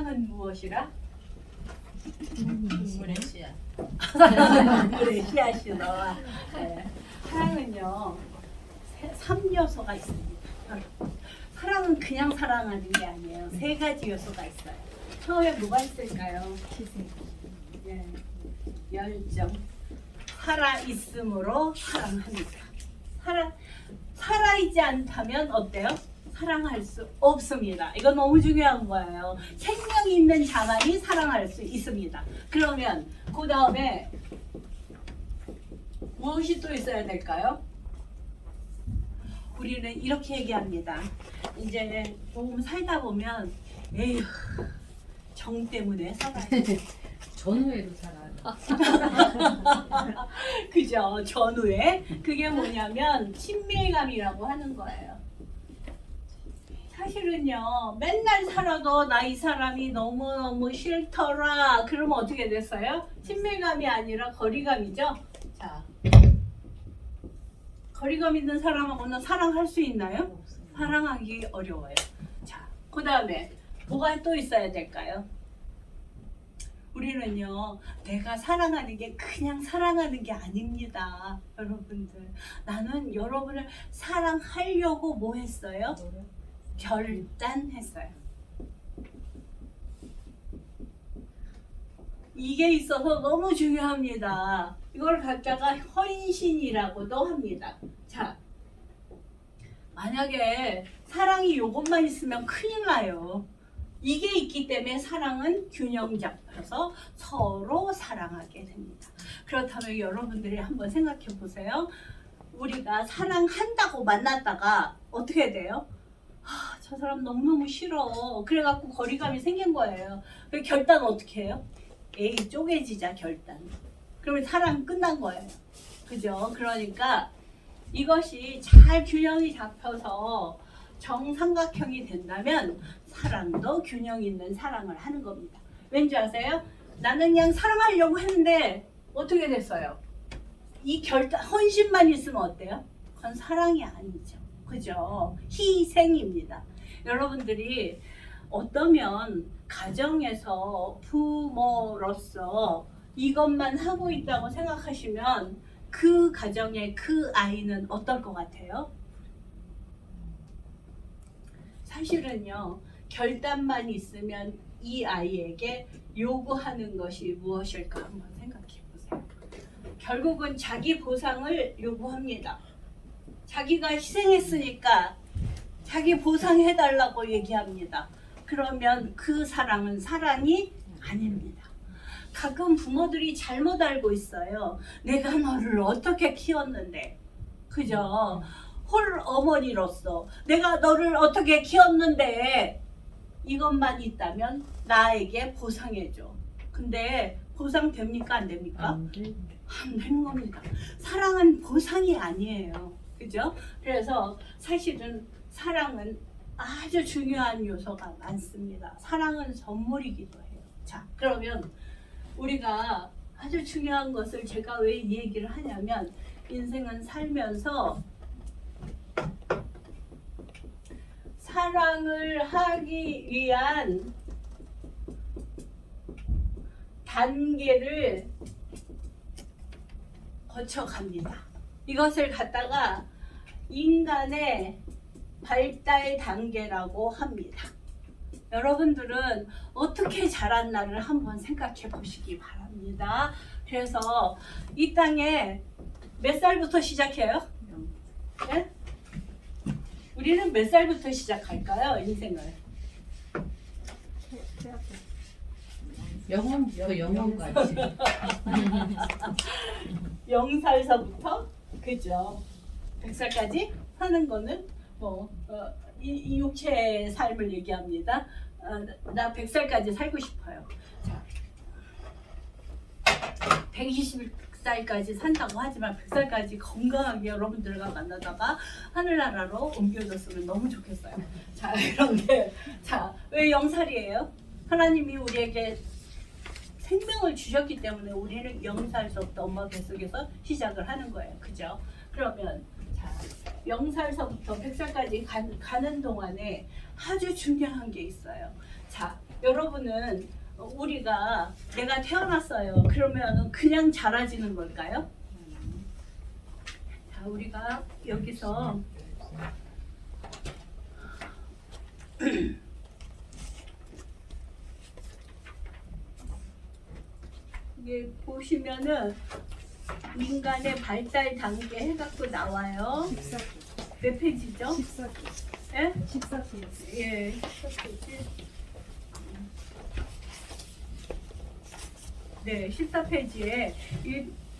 사랑은 무엇이라? 눈물의 씨앗. 그래 씨앗이 나와. 네. 사랑은요 세- 삼 요소가 있습니다. 사랑은 그냥 사랑하는 게 아니에요. 세 가지 요소가 있어요. 처음에 뭐가 있을까요? 예, 열정. 살아 있음으로 사랑합니다. 살아 살아 있지 않다면 어때요? 사랑할 수 없습니다. 이거 너무 중요한 거예요. 생명 있는 자만이 사랑할 수 있습니다. 그러면 그 다음에 무엇이 또 있어야 될까요? 우리는 이렇게 얘기합니다. 이제 조금 살다 보면 에휴 정 때문에 살아야 돼. 전후에도 살아요. 그죠? 전후에 그게 뭐냐면 친밀감이라고 하는 거예요. 사실은요, 맨날 살아도 나 이 사람이 너무너무 싫더라. 그러면 어떻게 됐어요? 친밀감이 아니라 거리감이죠? 자. 거리감 있는 사람하고는 사랑할 수 있나요? 사랑하기 어려워요. 자, 그 다음에 뭐가 또 있어야 될까요? 우리는요, 내가 사랑하는 게 그냥 사랑하는 게 아닙니다. 여러분들. 나는 여러분을 사랑하려고 뭐 했어요? 결단했어요. 이게 있어서 너무 중요합니다. 이걸 갖다가 헌신이라고도 합니다. 자, 만약에 사랑이 요것만 있으면 큰일 나요. 이게 있기 때문에 사랑은 균형 잡혀서 서로 사랑하게 됩니다. 그렇다면 여러분들이 한번 생각해 보세요. 우리가 사랑한다고 만났다가 어떻게 돼요? 아, 저 사람 너무너무 싫어. 그래갖고 거리감이 생긴 거예요. 그 결단 어떻게 해요? 에이, 쪼개지자, 결단. 그러면 사랑 끝난 거예요. 그죠? 그러니까 이것이 잘 균형이 잡혀서 정삼각형이 된다면 사랑도 균형 있는 사랑을 하는 겁니다. 왠지 아세요? 나는 그냥 사랑하려고 했는데 어떻게 됐어요? 이 결단, 헌신만 있으면 어때요? 그건 사랑이 아니죠. 그죠? 희생입니다. 여러분들이 어떠면 가정에서 부모로서 이것만 하고 있다고 생각하시면 그 가정의 그 아이는 어떨 것 같아요? 사실은요, 결단만 있으면 이 아이에게 요구하는 것이 무엇일까 한번 생각해 보세요. 결국은 자기 보상을 요구합니다. 자기가 희생했으니까 자기 보상해달라고 얘기합니다. 그러면 그 사랑은 사랑이 아닙니다. 가끔 부모들이 잘못 알고 있어요. 내가 너를 어떻게 키웠는데. 그죠? 홀 어머니로서 내가 너를 어떻게 키웠는데 이것만 있다면 나에게 보상해줘. 근데 보상 됩니까? 안 됩니까? 안 되는 겁니다. 사랑은 보상이 아니에요. 그죠? 그래서 사실은 사랑은 아주 중요한 요소가 많습니다. 사랑은 선물이기도 해요. 자, 그러면 우리가 아주 중요한 것을 제가 왜이 얘기를 하냐면 인생은 살면서 사랑을 하기 위한 단계를 거쳐갑니다. 이것을 갖다가 인간의 발달 단계라고 합니다. 여러분들은 어떻게 자랐나를 한번 생각해 보시기 바랍니다. 그래서 이 땅에 몇 살부터 시작해요? 네? 우리는 몇 살부터 시작할까요? 인생을. 영혼부터 영혼까지. 0살서부터 그죠. 100살까지 사는 거는 뭐 어, 이, 이 육체의 삶을 얘기합니다. 어, 나 100살까지 살고 싶어요. 자, 120살까지 산다고 하지만 100살까지 건강하게 여러분들과 만나다가 하늘나라로 옮겨졌으면 너무 좋겠어요. 자, 그런데 자, 왜 0살이에요? 하나님이 우리에게 생명을 주셨기 때문에 우리는 0살서부터 엄마 뱃속에서 시작을 하는 거예요. 그죠? 그러면 자, 0살서부터 100살까지 가, 가는 동안에 아주 중요한 게 있어요. 자, 여러분은 우리가 내가 태어났어요. 그러면 그냥 자라지는 걸까요? 자, 우리가 여기서 이게 보시면은 인간의 발달 단계 해갖고 나와요. 14기. 몇 페이지죠? 14기. 예? 14기. 예, 14페이지. 네, 14페이지에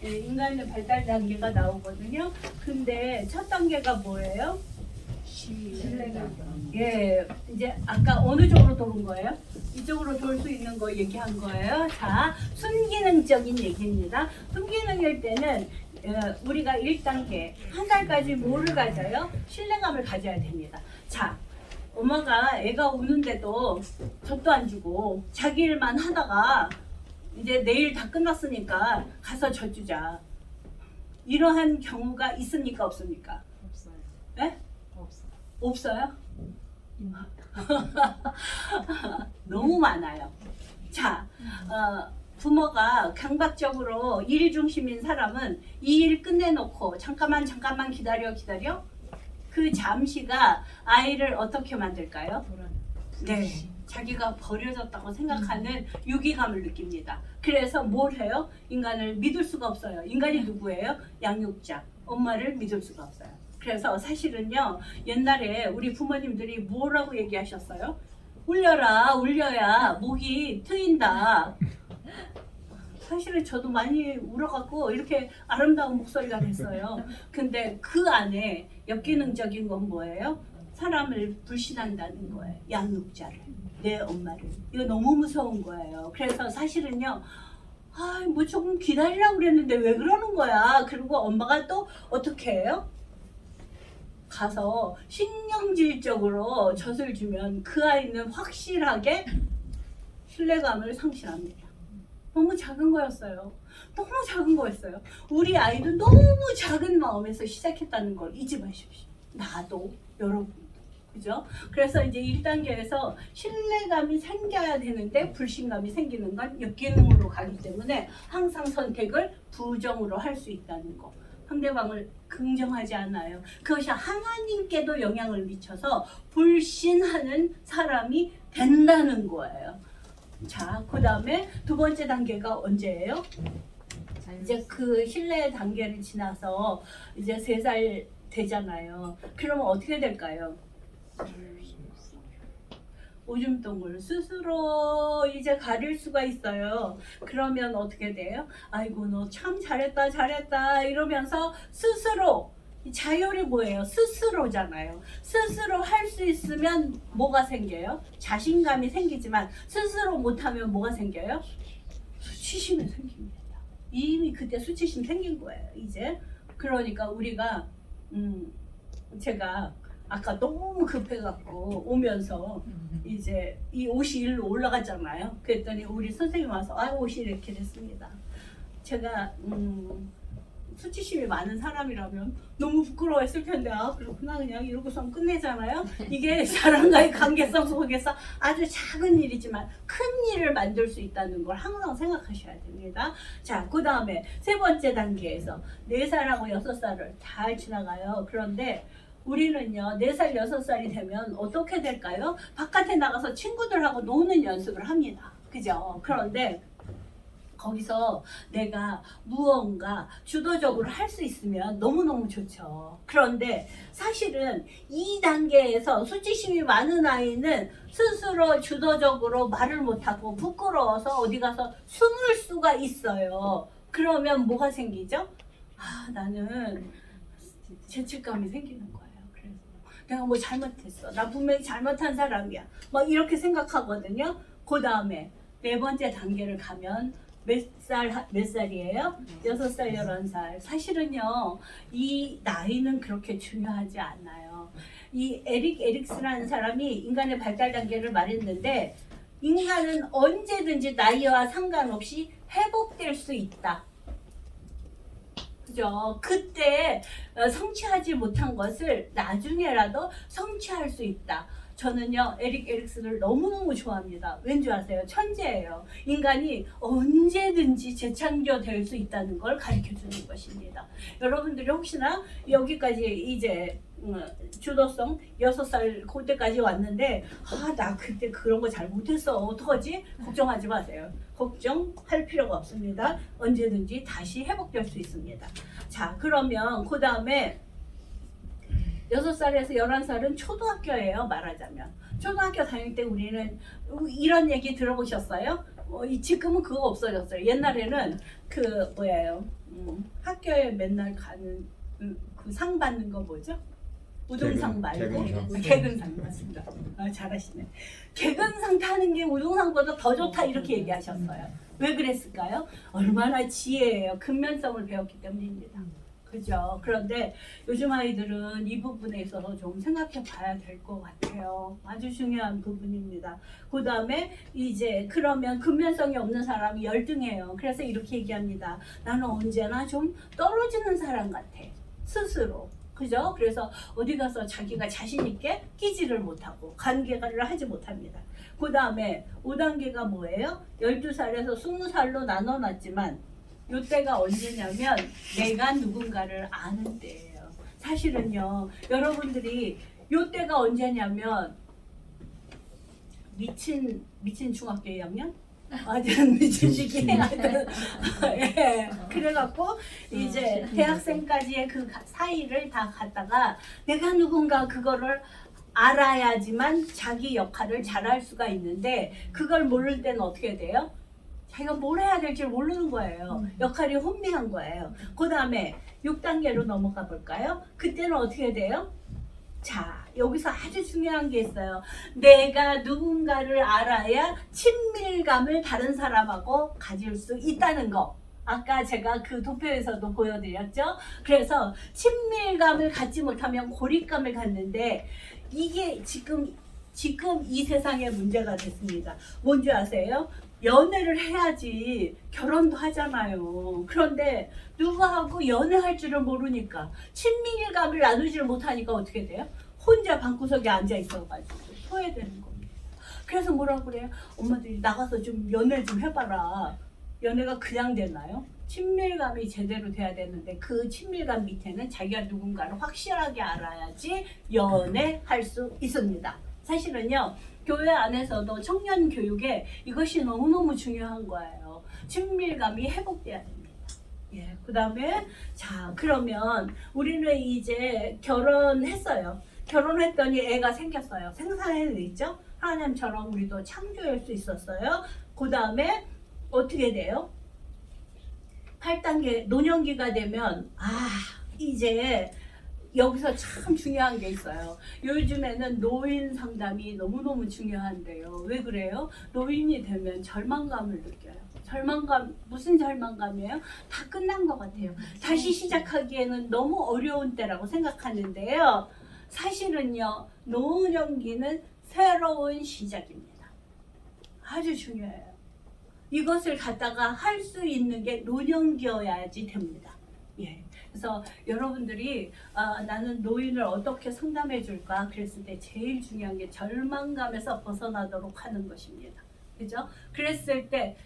인간의 발달 단계가 나오거든요. 근데 첫 단계가 뭐예요? 신뢰가. 예, 이제 아까 어느 쪽으로 도는 거예요? 이쪽으로 돌 수 있는 거 얘기한 거예요. 자, 순기능적인 얘기입니다. 순기능일 때는 어, 우리가 1단계, 한 살까지 뭐를 가져요? 신뢰감을 가져야 됩니다. 자, 엄마가 애가 우는데도 젖도 안 주고 자기 일만 하다가 이제 내일 다 끝났으니까 가서 젖 주자. 이러한 경우가 있습니까? 없습니까? 없어요. 예? 없어. 없어요? 음. 너무 많아요. 자, 어, 부모가 강박적으로 일 중심인 사람은 이 일 끝내놓고 잠깐만 잠깐만 기다려 기다려 그 잠시가 아이를 어떻게 만들까요? 네, 자기가 버려졌다고 생각하는 유기감을 느낍니다. 그래서 뭘 해요? 인간을 믿을 수가 없어요. 인간이 누구예요? 양육자. 엄마를 믿을 수가 없어요. 그래서 사실은요, 옛날에 우리 부모님들이 뭐라고 얘기하셨어요? 울려라, 울려야 목이 트인다. 사실은 저도 많이 울어갖고 이렇게 아름다운 목소리가 됐어요. 근데 그 안에 역기능적인 건 뭐예요? 사람을 불신한다는 거예요. 양육자를. 내 엄마를. 이거 너무 무서운 거예요. 그래서 사실은요, 아, 뭐 조금 기다리라고 그랬는데 왜 그러는 거야? 그리고 엄마가 또 어떻게 해요? 가서 신경질적으로 젖을 주면 그 아이는 확실하게 신뢰감을 상실합니다. 너무 작은 거였어요. 너무 작은 거였어요. 우리 아이도 너무 작은 마음에서 시작했다는 걸 잊지 마십시오. 나도 여러분도. 그죠? 그래서 이제 1단계에서 신뢰감이 생겨야 되는데 불신감이 생기는 건 역기능으로 가기 때문에 항상 선택을 부정으로 할 수 있다는 거. 상대방을 긍정하지 않아요. 그것이 하나님께도 영향을 미쳐서 불신하는 사람이 된다는 거예요. 자, 그 다음에 두 번째 단계가 언제예요? 이제 그 신뢰 단계를 지나서 이제 세 살 되잖아요. 그러면 어떻게 될까요? 오줌통을 스스로 이제 가릴 수가 있어요. 그러면 어떻게 돼요? 아이고 너 참 잘했다 잘했다 이러면서 스스로 이 자율이 뭐예요? 스스로잖아요. 스스로 할 수 있으면 뭐가 생겨요? 자신감이 생기지만 스스로 못하면 뭐가 생겨요? 수치심이 생깁니다. 이미 그때 수치심 생긴 거예요. 이제 그러니까 우리가 음 제가 아까 너무 급해갖고 오면서 이제 이 옷이 일로 올라갔잖아요. 그랬더니 우리 선생님 와서 아 옷이 이렇게 됐습니다. 제가 음, 수치심이 많은 사람이라면 너무 부끄러워했을 텐데 아 그렇구나 그냥 이러고서 끝내잖아요. 이게 사람과의 관계성 속에서 아주 작은 일이지만 큰 일을 만들 수 있다는 걸 항상 생각하셔야 됩니다. 자, 그 다음에 세 번째 단계에서 네 살하고 여섯 살을 잘 지나가요. 그런데 우리는요, 네 살, 여섯 살이 되면 어떻게 될까요? 바깥에 나가서 친구들하고 노는 연습을 합니다. 그죠? 그런데 거기서 내가 무언가 주도적으로 할 수 있으면 너무너무 좋죠. 그런데 사실은 이 단계에서 수치심이 많은 아이는 스스로 주도적으로 말을 못하고 부끄러워서 어디 가서 숨을 수가 있어요. 그러면 뭐가 생기죠? 아, 나는 죄책감이 생기는 거예요. 내가 뭐 잘못했어. 나 분명히 잘못한 사람이야. 막 이렇게 생각하거든요. 그 다음에 네 번째 단계를 가면 몇 살, 몇 살이에요? 여섯 살, 열한 살. 사실은요, 이 나이는 그렇게 중요하지 않아요. 이 에릭 에릭스라는 사람이 인간의 발달 단계를 말했는데, 인간은 언제든지 나이와 상관없이 회복될 수 있다. 그죠? 그때 어, 성취하지 못한 것을 나중에라도 성취할 수 있다. 저는요 에릭 에릭슨을 너무너무 좋아합니다. 왠지 아세요? 천재예요. 인간이 언제든지 재창조될 수 있다는 걸 가르쳐 주는 것입니다. 여러분들이 혹시나 여기까지 이제 음, 주도성 여섯 살 그때까지 왔는데 아 나 그때 그런 거 잘 못했어 어떡하지? 걱정하지 마세요. 걱정할 필요가 없습니다. 언제든지 다시 회복될 수 있습니다. 자 그러면 그 다음에 여섯 살에서 열한 살은 초등학교예요 말하자면 초등학교 다닐 때 우리는 이런 얘기 들어보셨어요? 어, 이- 지금은 그거 없어졌어요. 옛날에는 그 뭐예요? 음, 학교에 맨날 가는 그 상 받는 거 뭐죠? 개근, 말고 개근상. 개근상 맞습니다. 아, 잘하시네. 개근상 타는 게 우등상보다 더 좋다 이렇게 얘기하셨어요. 왜 그랬을까요? 얼마나 지혜예요. 근면성을 배웠기 때문입니다. 그죠? 그런데 요즘 아이들은 이 부분에 있어서 좀 생각해 봐야 될 것 같아요. 아주 중요한 부분입니다. 그 다음에 이제 그러면 근면성이 없는 사람이 열등해요. 그래서 이렇게 얘기합니다. 나는 언제나 좀 떨어지는 사람 같아. 스스로. 그죠? 그래서 어디 가서 자기가 자신 있게 끼지를 못하고 관계를 하지 못합니다. 그 다음에 5단계가 뭐예요? 12살에서 20살로 나눠놨지만 요때가 언제냐면 내가 누군가를 아는 때예요. 사실은요, 여러분들이 요때가 언제냐면 미친 미친 중학교 2학년? 하여튼 미친 시기 하여튼 예. 그래갖고 이제 대학생까지의 그 가- 사이를 다 갖다가 내가 누군가 그거를 알아야지만 자기 역할을 잘할 수가 있는데 그걸 모를 때는 어떻게 돼요? 자기가 뭘 해야 될지 모르는 거예요. 역할이 혼미한 거예요. 그 다음에 6단계로 넘어가 볼까요? 그때는 어떻게 돼요? 자, 여기서 아주 중요한 게 있어요. 내가 누군가를 알아야 친밀감을 다른 사람하고 가질 수 있다는 거. 아까 제가 그 도표에서도 보여드렸죠. 그래서 친밀감을 갖지 못하면 고립감을 갖는데 이게 지금 지금 이 세상의 문제가 됐습니다. 뭔지 아세요? 연애를 해야지 결혼도 하잖아요. 그런데 누구하고 연애할 줄을 모르니까 친밀감을 나누지를 못하니까 어떻게 돼요? 혼자 방구석에 앉아 있어가지고 소외되는 겁니다. 그래서 뭐라 그래요? 엄마들이 나가서 좀 연애 좀 해봐라. 연애가 그냥 되나요? 친밀감이 제대로 돼야 되는데 그 친밀감 밑에는 자기가 누군가를 확실하게 알아야지 연애할 수 있습니다. 사실은요, 교회 안에서도 청년 교육에 이것이 너무너무 중요한 거예요. 친밀감이 회복돼야 됩니다. 예, 그 다음에, 자, 그러면 우리는 이제 결혼했어요. 결혼했더니 애가 생겼어요. 생산해냈죠? 하나님처럼 우리도 창조할 수 있었어요. 그 다음에 어떻게 돼요? 8단계 노년기가 되면 아 이제 여기서 참 중요한 게 있어요. 요즘에는 노인 상담이 너무너무 중요한데요. 왜 그래요? 노인이 되면 절망감을 느껴요. 절망감, 무슨 절망감이에요? 다 끝난 것 같아요. 다시 시작하기에는 너무 어려운 때라고 생각하는데요. 사실은요, 노년기는 새로운 시작입니다. 아주 중요해요. 이것을 갖다가 할 수 있는 게 노년기여야지 됩니다. 예. 그래서 여러분들이 아, 나는 노인을 어떻게 상담해 줄까 그랬을 때 제일 중요한 게 절망감에서 벗어나도록 하는 것입니다. 그죠? 그랬을 때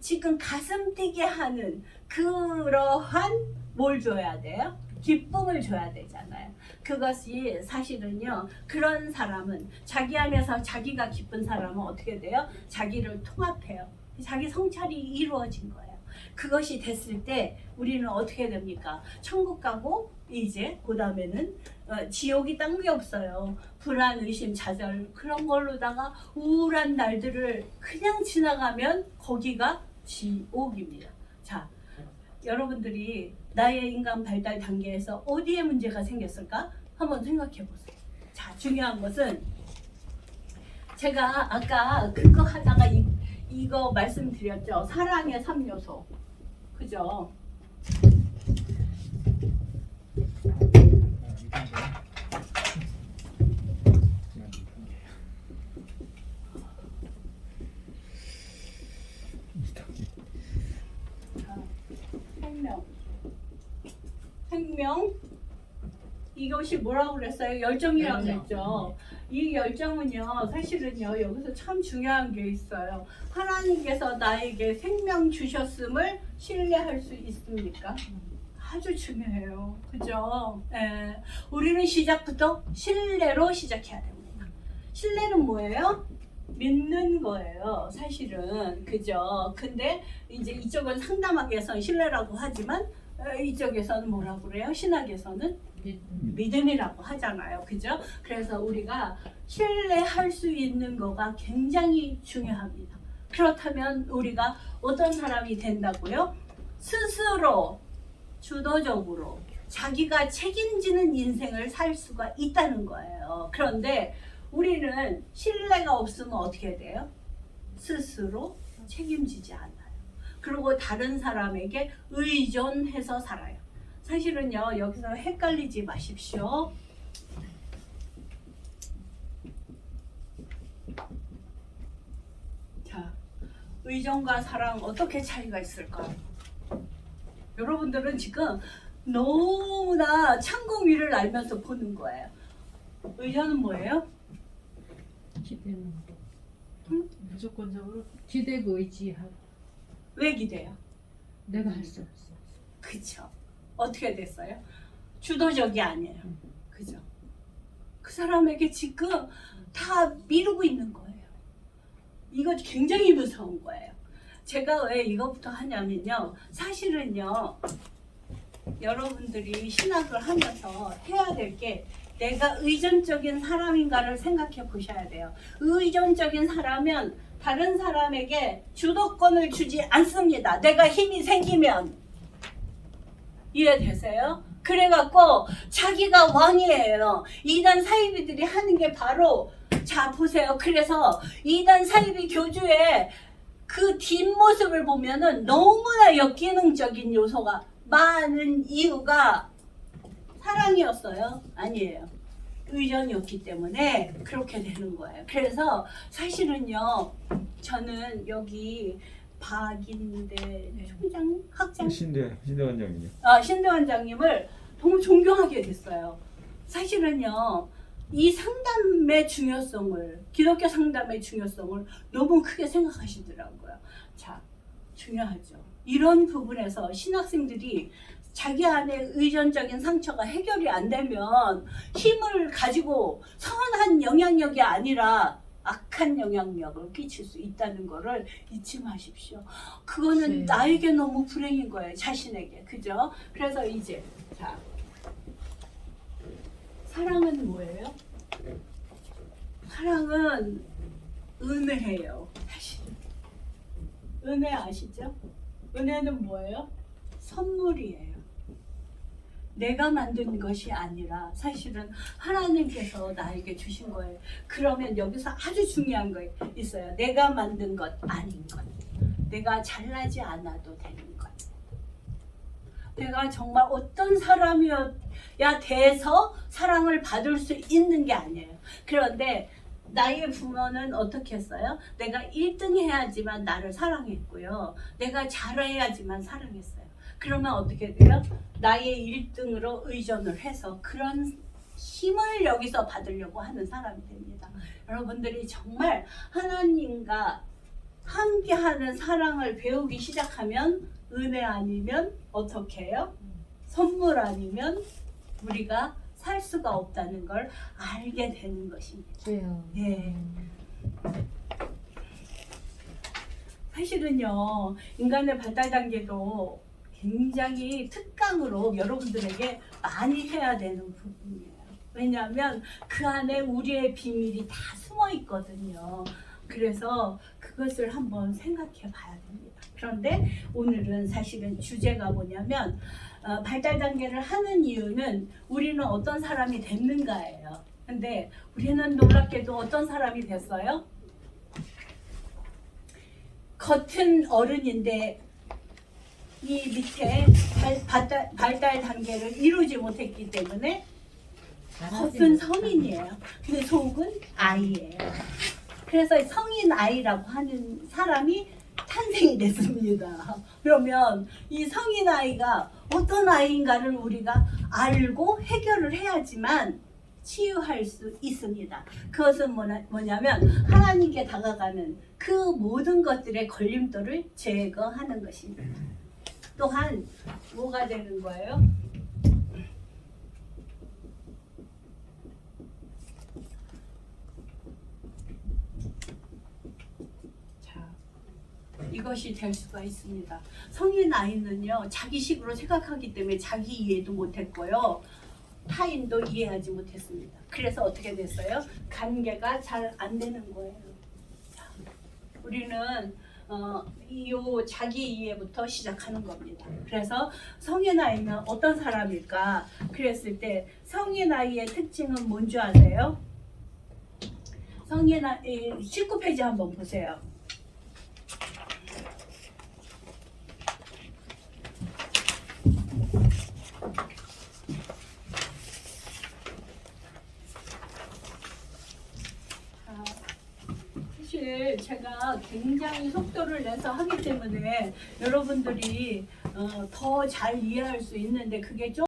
지금 가슴 뛰게 하는 그러한 뭘 줘야 돼요? 기쁨을 줘야 되잖아요. 그것이 사실은요, 그런 사람은 자기 안에서 자기가 기쁜 사람은 어떻게 돼요? 자기를 통합해요. 자기 성찰이 이루어진 거예요. 그것이 됐을 때 우리는 어떻게 됩니까? 천국 가고 이제 그 다음에는 어, 지옥이 딴 게 없어요. 불안, 의심, 좌절 그런 걸로다가 우울한 날들을 그냥 지나가면 거기가 지옥입니다. 자, 여러분들이 나의 인간 발달 단계에서 어디에 문제가 생겼을까? 한번 생각해 보세요. 자, 중요한 것은 제가 아까 그거 하다가 이, 이거 말씀드렸죠. 사랑의 3요소. 그죠? 자, 생명. 생명. 이것이 뭐라고 그랬어요? 열정이라고 열정. 그랬죠. 이 열정은요, 사실은요, 여기서 참 중요한 게 있어요. 하나님께서 나에게 생명 주셨음을 신뢰할 수 있습니까? 아주 중요해요. 그죠? 예. 우리는 시작부터 신뢰로 시작해야 됩니다. 신뢰는 뭐예요? 믿는 거예요. 사실은. 그죠? 근데 이제 이쪽은 상담학에서는 신뢰라고 하지만 어, 이쪽에서는 뭐라고 그래요? 신학에서는 믿음이라고 하잖아요. 그죠? 그래서 우리가 신뢰할 수 있는 거가 굉장히 중요합니다. 그렇다면 우리가 어떤 사람이 된다고요? 스스로 주도적으로 자기가 책임지는 인생을 살 수가 있다는 거예요. 그런데 우리는 신뢰가 없으면 어떻게 돼요? 스스로 책임지지 않아요. 그리고 다른 사람에게 의존해서 살아요. 사실은요, 여기서 헷갈리지 마십시오. 자, 의존과 사랑 어떻게 차이가 있을까? 여러분들은 지금 너무나 창공 위를 알면서 보는 거예요. 의존은 뭐예요? 기대는 응? 무조건적으로 기대고 의지하고 왜 기대요? 내가 할 수 없어. 그쵸. 어떻게 됐어요? 주도적이 아니에요. 그죠? 그 사람에게 지금 다 미루고 있는 거예요. 이거 굉장히 무서운 거예요. 제가 왜 이것부터 하냐면요. 사실은요. 여러분들이 신학을 하면서 해야 될 게 내가 의존적인 사람인가를 생각해 보셔야 돼요. 의존적인 사람은 다른 사람에게 주도권을 주지 않습니다. 내가 힘이 생기면 이해되세요? 그래갖고 자기가 왕이에요. 이단 사이비들이 하는 게 바로 자 보세요. 그래서 이단 사이비 교주의 그 뒷모습을 보면은 너무나 역기능적인 요소가 많은 이유가 사랑이었어요? 아니에요. 의존이었기 때문에 그렇게 되는 거예요. 그래서 사실은요, 저는 여기 박인대 총장, 학장, 신대 신대 원장이요. 아, 신대 원장님을 너무 존경하게 됐어요. 사실은요, 이 상담의 중요성을, 기독교 상담의 중요성을 너무 크게 생각하시더라고요. 자, 중요하죠. 이런 부분에서 신학생들이 자기 안에 의존적인 상처가 해결이 안 되면 힘을 가지고 선한 영향력이 아니라 악한 영향력을 끼칠 수 있다는 거를 잊지 마십시오. 그거는 네. 나에게 너무 불행인 거예요. 자신에게. 그죠? 그래서 이제 자 사랑은 뭐예요? 사랑은 은혜예요. 사실 은혜 아시죠? 은혜는 뭐예요? 선물이에요. 내가 만든 것이 아니라 사실은 하나님께서 나에게 주신 거예요. 그러면 여기서 아주 중요한 거 있어요. 내가 만든 것 아닌 것. 내가 잘나지 않아도 되는 것. 내가 정말 어떤 사람이어야 돼서 사랑을 받을 수 있는 게 아니에요. 그런데 나의 부모는 어떻게 했어요? 내가 1등 해야지만 나를 사랑했고요. 내가 잘해야지만 사랑했어요. 그러면 어떻게 돼요? 나의 1등으로 의존을 해서 그런 힘을 여기서 받으려고 하는 사람이 됩니다. 여러분들이 정말 하나님과 함께하는 사랑을 배우기 시작하면 은혜 아니면 어떻게 해요? 선물 아니면 우리가 살 수가 없다는 걸 알게 되는 것입니다. 예. 사실은요, 인간의 발달 단계도 굉장히 특강으로 여러분들에게 많이 해야 되는 부분이에요. 왜냐하면 그 안에 우리의 비밀이 다 숨어 있거든요. 그래서 그것을 한번 생각해 봐야 됩니다. 그런데 오늘은 사실은 주제가 뭐냐면 어, 발달 단계를 하는 이유는 우리는 어떤 사람이 됐는가예요. 근데 우리는 놀랍게도 어떤 사람이 됐어요? 겉은 어른인데 이 밑에 발, 발달, 발달 단계를 이루지 못했기 때문에 겉은 성인이에요. 근데 속은 아이예요. 그래서 성인 아이라고 하는 사람이 탄생이 됐습니다. 그러면 이 성인 아이가 어떤 아이인가를 우리가 알고 해결을 해야지만 치유할 수 있습니다. 그것은 뭐냐, 뭐냐면 하나님께 다가가는 그 모든 것들의 걸림돌을 제거하는 것입니다. 또한 뭐가 되는 거예요? 자, 이것이 될 수가 있습니다. 성인 아이는요, 자기식으로 생각하기 때문에 자기 이해도 못했고요. 타인도 이해하지 못했습니다. 그래서 어떻게 됐어요? 관계가 잘 안 되는 거예요. 자, 우리는 어, 이요 자기 이해부터 시작하는 겁니다. 그래서 성인 아이는 어떤 사람일까? 그랬을 때 성인 아이의 특징은 뭔지 아세요? 성인 아이 19페이지 한번 보세요. 자, 사실 굉장히 속도를 내서 하기 때문에 여러분들이 어, 더 잘 이해할 수 있는데 그게 좀